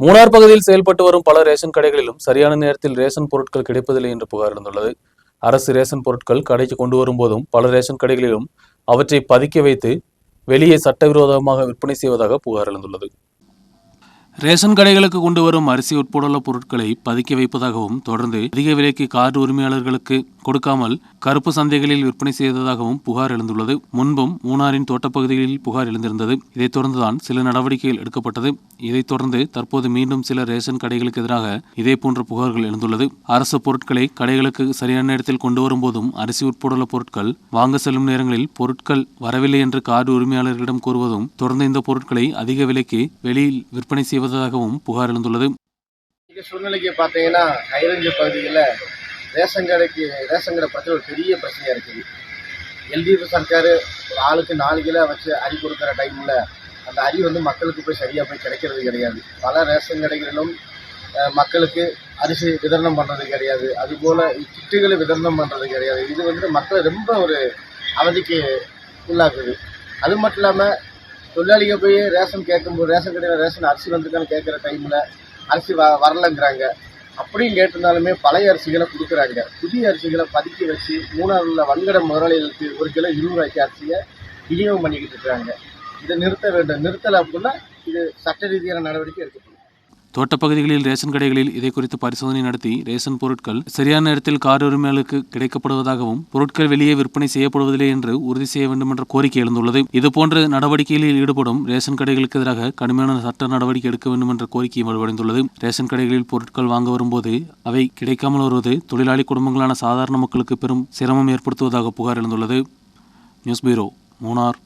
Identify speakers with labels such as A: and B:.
A: மூணார் பகுதியில் செயல்பட்டு வரும் பல ரேஷன் கடைகளிலும் சரியான நேரத்தில் ரேஷன் பொருட்கள் கிடைப்பதில்லை என்று புகார் எழுந்துள்ளது. அரசு ரேஷன் பொருட்கள் கடைக்கு கொண்டு வரும்போதும் பல ரேஷன் கடைகளிலும் அவற்றை பதுக்கி வைத்து வெளியே சட்டவிரோதமாக விற்பனை செய்வதாக புகார் எழுந்துள்ளது. ரேஷன் கடைகளுக்கு கொண்டு வரும் அரிசி உட்பட பொருட்களை பதுக்கி வைப்பதாகவும் தொடர்ந்து அதிக விலைக்கு கார்டு உரிமையாளர்களுக்கு கொடுக்காமல் கருப்பு சந்தைகளில் விற்பனை செய்ததாகவும் புகார் எழுந்துள்ளது. முன்பும் மூணாரின் தோட்டப்பகுதிகளில் புகார் எழுந்திருந்தது. இதைத் தொடர்ந்துதான் சில நடவடிக்கைகள் எடுக்கப்பட்டது. இதைத் தொடர்ந்து தற்போது மீண்டும் சில ரேஷன் கடைகளுக்கு எதிராக இதே போன்ற புகார்கள் எழுந்துள்ளது. அரசு பொருட்களை கடைகளுக்கு சரியான நேரத்தில் கொண்டு வரும்போதும் அரிசி உட்பட பொருட்கள் வாங்க செல்லும் நேரங்களில் பொருட்கள் வரவில்லை என்று கார்டு உரிமையாளர்களிடம் கூறுவதும் தொடர்ந்து இந்த பொருட்களை அதிக விலைக்கு வெளியில் விற்பனை செய்வதாகவும் புகார் எழுந்துள்ளது
B: இந்த சூழ்நிலைக்கு பார்த்தீங்கன்னா ஹைரஞ்சு பகுதியில் ரேஷன் கடைக்கு ரேஷன் கடை பற்றி ஒரு பெரிய பிரச்சனையாக இருக்குது. எல்டிஎஃப் சர்க்கார் ஒரு ஆளுக்கு நாலு கிலோ வச்சு அரி கொடுக்குற டைமில் அந்த அரி வந்து மக்களுக்கு போய் சரியாக போய் கிடைக்கிறது கிடையாது. பல ரேஷன் கடைகளிலும் மக்களுக்கு அரிசி விதரணம் பண்ணுறது கிடையாது. அதுபோல் கிட்டுகளை விதரணம் பண்ணுறது கிடையாது. இது வந்து மக்களை ரொம்ப ஒரு அவதிக்கு உள்ளாக்குது. அது மட்டும் இல்லாமல் தொழிலாளிங்க போய் ரேஷன் கேட்கும்போது ரேஷன் கடையில் ரேஷன் அரிசி வந்திருக்கான்னு கேட்குற டைமில் அரிசி வ வரலங்கிறாங்க. அப்படியும் கேட்டிருந்தாலுமே பழைய அரிசிகளை கொடுக்குறாங்க. புதிய அரிசிகளை பதுக்கி வச்சு மூணாறுல வங்கட முதலாளிகளுக்கு ஒரு கிலோ இருபது ரூபாய்க்கு அரிசியை விநியோகம் பண்ணிக்கிட்டு இருக்கிறாங்க இதை நிறுத்த வேண்டும். நிறுத்தலை அப்படின்னா இது சட்ட ரீதியான நடவடிக்கை எடுக்கப்படும்.
A: தோட்டப்பகுதிகளில் ரேஷன் கடைகளில் இதை குறித்து பரிசோதனை நடத்தி ரேஷன் பொருட்கள் சரியான நேரத்தில் கார் உரிமையாளருக்கு கிடைக்கப்படுவதாகவும் பொருட்கள் வெளியே விற்பனை செய்யப்படுவதில்லை என்று உறுதி செய்ய வேண்டும் என்ற கோரிக்கை எழுந்துள்ளது. இதுபோன்ற நடவடிக்கைகளில் ஈடுபடும் ரேஷன் கடைகளுக்கு எதிராக கடுமையான சட்ட நடவடிக்கை எடுக்க வேண்டும் என்ற கோரிக்கை வலுவடைந்துள்ளது. ரேஷன் கடைகளில் பொருட்கள் வாங்க வரும்போது அவை கிடைக்காமல் வருவது தொழிலாளி குடும்பங்களான சாதாரண மக்களுக்கு பெரும் சிரமம் ஏற்படுத்துவதாக புகார் எழுந்துள்ளது. News bureau Munnar.